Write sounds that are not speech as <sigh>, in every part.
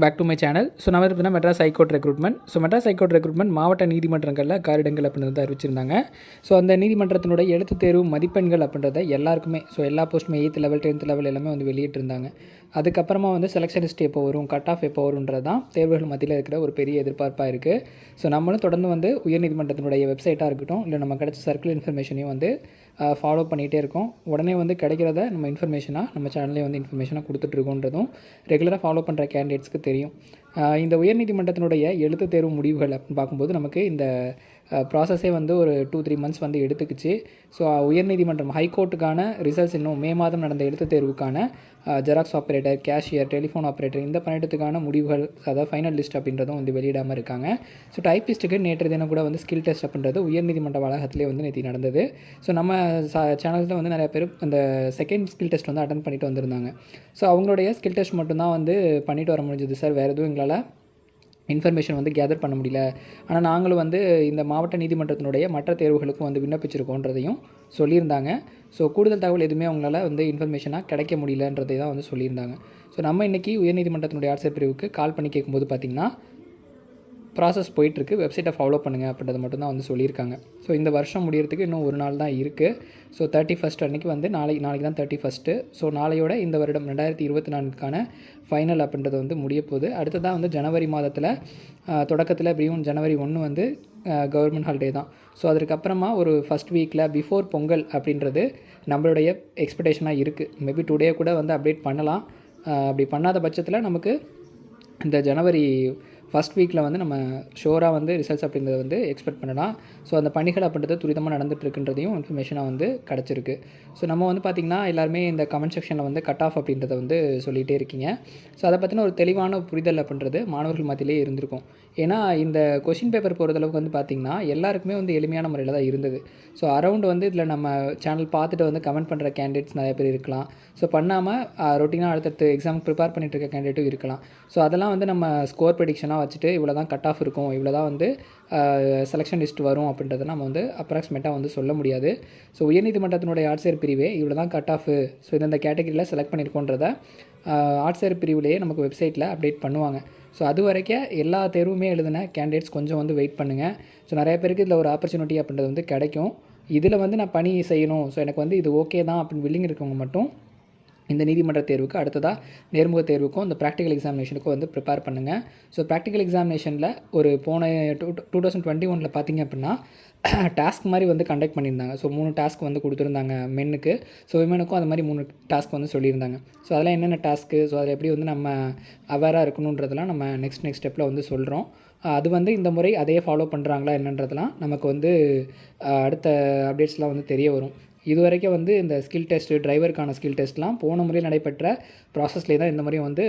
Back to my channel so நம்ம பார்த்தீங்கன்னா Madras high court recruitment so Madras high court recruitment மாவட்ட நீதிமன்றங்களில் காரிடங்கள் அப்படின்னு வந்து அறிவிச்சிருந்தாங்க. ஸோ அந்த நீதிமன்றத்தினுடைய எழுத்து தேர்வு மதிப்பெண்கள் அப்படின்றத எல்லாருக்குமே ஸோ எல்லா போஸ்ட்டுமே எயித் லெவல் டென்த் லெவல் எல்லாமே வந்து வெளியிட்டிருந்தாங்க. அதுக்கப்புறமா வந்து செலெக்ஷன் லிஸ்ட் எப்போ வரும் கட் ஆஃப் எப்போ வரும்ன்றது தான் தேர்வுகள் மத்தியில் இருக்கிற ஒரு பெரிய எதிர்பார்ப்பாக இருக்குது ஸோ நம்மளும் தொடர்ந்து வந்து உயர்நீதிமன்றத்தினுடைய வெப்சைட்டாக இருக்கட்டும் இல்லை நம்ம கிடச்ச சர்க்கிள் இன்ஃபர்மேஷனையும் வந்து ஃபாலோ பண்ணிகிட்டே இருக்கோம். உடனே வந்து கிடைக்கிறத நம்ம இன்ஃபர்மேஷனாக நம்ம சேனல்லே வந்து இன்ஃபர்மேஷனாக கொடுத்துட்ருக்கோன்றதும் ரெகுலராக ஃபாலோ பண்ணுற கேண்டிடேட்ஸ்க்கு தெரியும். இந்த உயர்நீதிமன்றத்தினுடைய எழுத்து தேர்வு முடிவுகள் அப்படின்னு பார்க்கும்போது நமக்கு இந்த ப்ராசஸே வந்து ஒரு டூ த்ரீ மந்த்ஸ் வந்து எடுத்துக்கிச்சு. ஸோ உயர்நீதிமன்றம் ஹைகோர்ட்டுக்கான ரிசல்ட்ஸ் இன்னும் மே மாதம் நடந்த எழுத்து தேர்வுக்கான Xerox operator cashier telephone operator இந்த பணியிடத்துக்கான முடிவுகள் அதாவது ஃபைனல் லிஸ்ட் அப்படின்றதும் வந்து வெளியிடாமல் இருக்காங்க. ஸோ டைப்பிஸ்ட்டுக்கு நேற்று தினம் கூட வந்து ஸ்கில் டெஸ்ட் அப்படின்றது உயர்நீதிமன்ற வளாகத்திலே வந்து நேற்று நடந்தது. ஸோ நம்ம சேனல்ஸில் வந்து நிறைய பேர் அந்த செகண்ட் ஸ்கில் டெஸ்ட் வந்து அட்டன் பண்ணிட்டு வந்திருந்தாங்க. ஸோ அவங்களுடைய ஸ்கில் டெஸ்ட் மட்டும்தான் வந்து பண்ணிட்டு வர முடிஞ்சது சார் வேறு எதுவும் எங்களால் இன்ஃபர்மேஷன் வந்து கேதர் பண்ண முடியல. ஆனால் நாங்களும் வந்து இந்த மாவட்ட நீதிமன்றத்தினுடைய மற்ற தேர்வுகளுக்கும் வந்து விண்ணப்பிச்சிருக்கோன்றதையும் சொல்லியிருந்தாங்க. ஸோ கூடுதல் தகவல் எதுவுமே அவங்களால வந்து இன்ஃபர்மேஷனாக கிடைக்க முடியலன்றதை தான் வந்து சொல்லியிருந்தாங்க. ஸோ நம்ம இன்றைக்கி உயர்நீதிமன்றத்தினுடைய ஆட்சியர் பிரிவுக்கு கால் பண்ணி கேட்கும்போது பார்த்திங்கன்னா ப்ராசஸ் போயிட்டுருக்கு. வெப்சைட்டை ஃபாலோ பண்ணுங்கள் அப்படின்றத மட்டும் தான் வந்து சொல்லியிருக்காங்க. ஸோ இந்த வருஷம் முடியறதுக்கு இன்னும் ஒரு நாள் தான் இருக்குது ஸோ தேர்ட்டி ஃபஸ்ட் அன்றைக்கி வந்து நாளை நாளைக்கு தான் தேர்ட்டி ஃபஸ்ட்டு ஸோ நாளையோட இந்த வருடம் ரெண்டாயிரத்தி இருபத்தி நான்குக்கான ஃபைனல் அப்படின்றது வந்து முடிய போகுது. அடுத்ததாக வந்து ஜனவரி மாதத்தில் தொடக்கத்தில் எப்படியும் ஜனவரி ஒன்று வந்து கவர்மெண்ட் ஹாலிடே தான். ஸோ அதுக்கப்புறமா ஒரு ஃபஸ்ட் வீக்கில் பிஃபோர் பொங்கல் அப்படின்றது நம்மளுடைய எக்ஸ்பெக்டேஷனாக இருக்குது மேபி டுடே கூட வந்து அப்டேட் பண்ணலாம். அப்படி பண்ணாத பட்சத்தில் நமக்கு இந்த ஜனவரி ஃபஸ்ட் வீக்கில் வந்து நம்ம ஷோராக வந்து ரிசல்ட்ஸ் அப்படின்றத வந்து எக்ஸ்பெக்ட் பண்ணலாம். ஸோ அந்த பணிகள் அப்படின்றது துரிதமாக நடந்துகிட்ருக்குன்றதையும் இன்ஃபர்மேஷனாக வந்து கிடச்சிருக்கு. ஸோ நம்ம வந்து பார்த்திங்கன்னா எல்லாருமே இந்த கமெண்ட் செக்ஷனில் வந்து கட் ஆஃப் அப்படின்றத வந்து சொல்லிகிட்டே இருக்கீங்க. ஸோ அதை பற்றின ஒரு தெளிவான புரிதல் அப்படின்றது மாணவர்கள் மத்தியிலே இருந்திருக்கும். ஏன்னா இந்த கொஷின் பேப்பர் பொறுத்தளவுக்கு வந்து பார்த்திங்கன்னா எல்லாருக்குமே வந்து எளிமையான முறையில் தான் இருந்தது. ஸோ அரௌண்ட் வந்து இதில் நம்ம சேனல் பார்த்துட்டு வந்து கமெண்ட் பண்ணுற கேண்டிடேட்ஸ் நிறைய பேர் இருக்கலாம். ஸோ பண்ணாமல் ரொட்டீனாக அடுத்தடுத்து எக்ஸாம் ப்ரிப்பேர் பண்ணிட்டு இருக்க கேண்டிடேட்டும் இருக்கலாம். ஸோ அதெல்லாம் வந்து நம்ம ஸ்கோர் ப்ரெடிக்ஷனாக வச்சுட்டு இவ்வளோ தான் கட் ஆஃப் இருக்கும். இவ்வளோ தான் வந்து செலெக்ஷன் லிஸ்ட் வரும் அப்படின்றத நம்ம வந்து அப்ராக்சிமேட்டாக வந்து சொல்ல முடியாது. ஸோ உயர்நீதிமன்றத்தினுடைய ஆட்சியர் பிரிவே இவ்வளோ தான் கட் ஆஃப் ஸோ இந்த கேட்டகரியில் செலக்ட் பண்ணியிருக்கோன்றத ஆட்சியர் பிரிவுலேயே நமக்கு வெப்சைட்டில் அப்டேட் பண்ணுவாங்க. ஸோ அது வரைக்கும் எல்லா தேர்வுமே எழுதின கேண்டிடேட்ஸ் கொஞ்சம் வந்து வெயிட் பண்ணுங்கள் ஸோ நிறைய பேருக்கு இதில் ஒரு ஆப்பர்ச்சுனிட்டி அப்படின்றது வந்து கிடைக்கும். இதில் வந்து நான் பணி செய்யணும். ஸோ எனக்கு வந்து இது ஓகே தான் அப்படின்னு வில்லிங் இருக்கவங்க மட்டும் இந்த நீதிமன்ற தேர்வுக்கு அடுத்ததாக நேர்முக தேர்வுக்கும் இந்த ப்ராக்டிக்கல் எக்ஸாமினேஷனுக்கும் வந்து ப்ரிப்பேர் பண்ணுங்கள் ஸோ ப்ராக்டிக்கல் எக்ஸாமினேஷனில் ஒரு போன டூ டூ தௌசண்ட் டுவெண்ட்டி ஒனில் பார்த்தீங்க அப்படின்னா <clears throat> டாஸ்க் மாதிரி வந்து கண்டக்ட் பண்ணியிருந்தாங்க. ஸோ மூணு டாஸ்க் வந்து கொடுத்துருந்தாங்க மென்னுக்கு ஸோ விமனுக்கும் அது மாதிரி மூணு டாஸ்க் வந்து சொல்லியிருந்தாங்க. ஸோ அதெல்லாம் என்னென்ன டாஸ்க்கு ஸோ அதில் எப்படி வந்து நம்ம அவேராக இருக்கணுன்றதெல்லாம் நம்ம நெக்ஸ்ட் நெக்ஸ்ட் ஸ்டெப்பில் வந்து சொல்கிறோம் அது வந்து இந்த முறை அதே ஃபாலோ பண்ணுறாங்களா என்னன்றதெல்லாம் நமக்கு வந்து அடுத்த அப்டேட்ஸ்லாம் வந்து தெரிய வரும். இது வரைக்கும் வந்து இந்த ஸ்கில் டெஸ்ட்டு டிரைவருக்கான ஸ்கில் டெஸ்ட்லாம் போன முறையில் நடைபெற்ற ப்ராசஸ்லேயே தான் இந்த முறையும் வந்து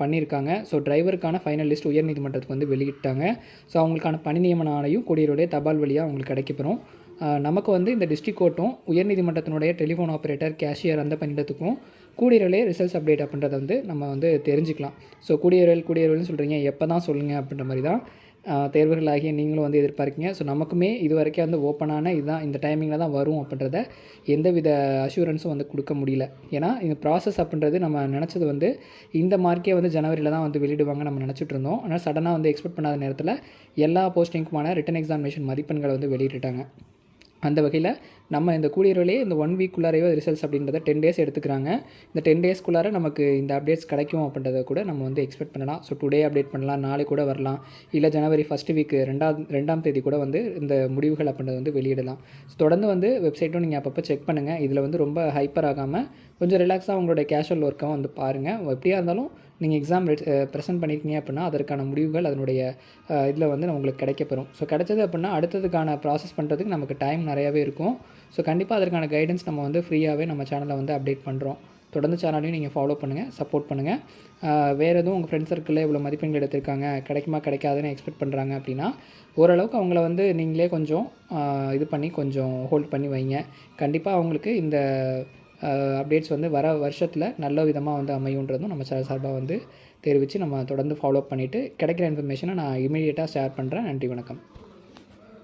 பண்ணியிருக்காங்க. ஸோ டிரைவருக்கான ஃபைனல் லிஸ்ட் உயர்நீதிமன்றத்துக்கு வந்து வெளியிட்டாங்க. ஸோ அவங்களுக்கான பணி நியமன ஆணையும் கூடியருடைய தபால் வழியாக அவங்களுக்கு கிடைக்கப்பெறும். நமக்கு வந்து இந்த டிஸ்ட்ரிக் கோர்ட்டும் உயர்நீதிமன்றத்தினுடைய டெலிஃபோன் ஆப்ரேட்டர் கேஷியர் அந்த பணியிடத்துக்கும் கூடியரலே ரிசல்ட்ஸ் அப்டேட் அப்படின்றத வந்து நம்ம வந்து தெரிஞ்சுக்கலாம். ஸோ கூடியரல் கூடியரல்னு சொல்கிறீங்க எப்போ தான் சொல்லுங்கள் அப்படின்ற மாதிரி தான். தேர்வுகளாகிய நீங்களும் வந்து எதிர்பார்க்கீங்க. ஸோ நமக்குமே இது வரைக்கும் வந்து ஓப்பனான இதுதான் இந்த டைமிங்கில் தான் வரும் அப்படின்றத எந்தவித அஷூரன்ஸும் வந்து கொடுக்க முடியல. ஏன்னா இந்த ப்ராசஸ் அப்படின்றது நம்ம நினச்சது வந்து இந்த மார்க்கே வந்து ஜனவரியில் தான் வந்து வெளியிடுவாங்க நம்ம நினச்சிட்டு இருந்தோம். ஆனால் சடனாக வந்து எக்ஸ்பெக்ட் பண்ணாத நேரத்தில் எல்லா போஸ்டிங்க்குமான ரிட்டன் எக்ஸாமினேஷன் மதிப்பெண்களை வந்து வெளியிட்டுட்டாங்க. அந்த வகையில் நம்ம இந்த கூடியவர்களே இந்த ஒன் வீக்குள்ளாரையோ ரிசல்ட்ஸ் அப்படின்றத டென் டேஸ் எடுத்துக்கிறாங்க. இந்த டென் டேஸ்க்குள்ளார நமக்கு இந்த அப்டேட்ஸ் கிடைக்கும் அப்படின்றத கூட நம்ம வந்து எக்ஸ்பெக்ட் பண்ணலாம். ஸோ டுடே அப்டேட் பண்ணலாம் நாளை கூட வரலாம். இல்லை ஜனவரி ஃபஸ்ட் வீக் ரெண்டாம் ரெண்டாம் தேதி கூட வந்து இந்த முடிவுகள் அப்படின்றத வந்து வெளியிடலாம். ஸோ தொடர்ந்து வந்து வெப்சைட்டும் நீங்கள் அப்பப்போ செக் பண்ணுங்கள் இதில் வந்து ரொம்ப ஹைப்பர் ஆகாமல் கொஞ்சம் ரிலாக்ஸாக உங்களுடைய கேஷுவல் ஒர்க்காக வந்து பாருங்கள் எப்படியாக இருந்தாலும் நீங்கள் எக்ஸாம் ப்ரெசென்ட் பண்ணியிருக்கீங்க அப்படின்னா அதற்கான முடிவுகள் அதனுடைய இதில் வந்து உங்களுக்கு கிடைக்கப்பெறும். ஸோ கிடைச்சது அப்படின்னா அடுத்ததுக்கான ப்ராசஸ் பண்ணுறதுக்கு நமக்கு டைம் நிறையாவே இருக்கும். ஸோ கண்டிப்பாக அதற்கான கைடன்ஸ் நம்ம வந்து ஃப்ரீயாகவே நம்ம சேனலை வந்து அப்டேட் பண்ணுறோம் தொடர்ந்து சேனலையும் நீங்கள் ஃபாலோ பண்ணுங்கள் சப்போர்ட் பண்ணுங்கள் வேறு எதுவும் உங்கள் ஃப்ரெண்ட்ஸ் சர்க்கிளில் இவ்வளோ மதிப்பெண்கள் எடுத்திருக்காங்க கிடைக்குமா கிடைக்காதுன்னு எக்ஸ்பெக்ட் பண்ணுறாங்க அப்படின்னா ஓரளவுக்கு அவங்கள வந்து நீங்களே கொஞ்சம் இது பண்ணி கொஞ்சம் ஹோல்ட் பண்ணி வைங்க. கண்டிப்பாக அவங்களுக்கு இந்த அப்டேட்ஸ் வந்து வர வருஷத்தில் நல்ல விதமாக வந்து அமையுன்றதும் நம்ம சார்பாக வந்து தெரிவித்து நம்ம தொடர்ந்து ஃபாலோ பண்ணிவிட்டு கிடைக்கிற இன்ஃபர்மேஷனை நான் இமீடியட்டாக ஷேர் பண்ணுறேன் நன்றி வணக்கம்.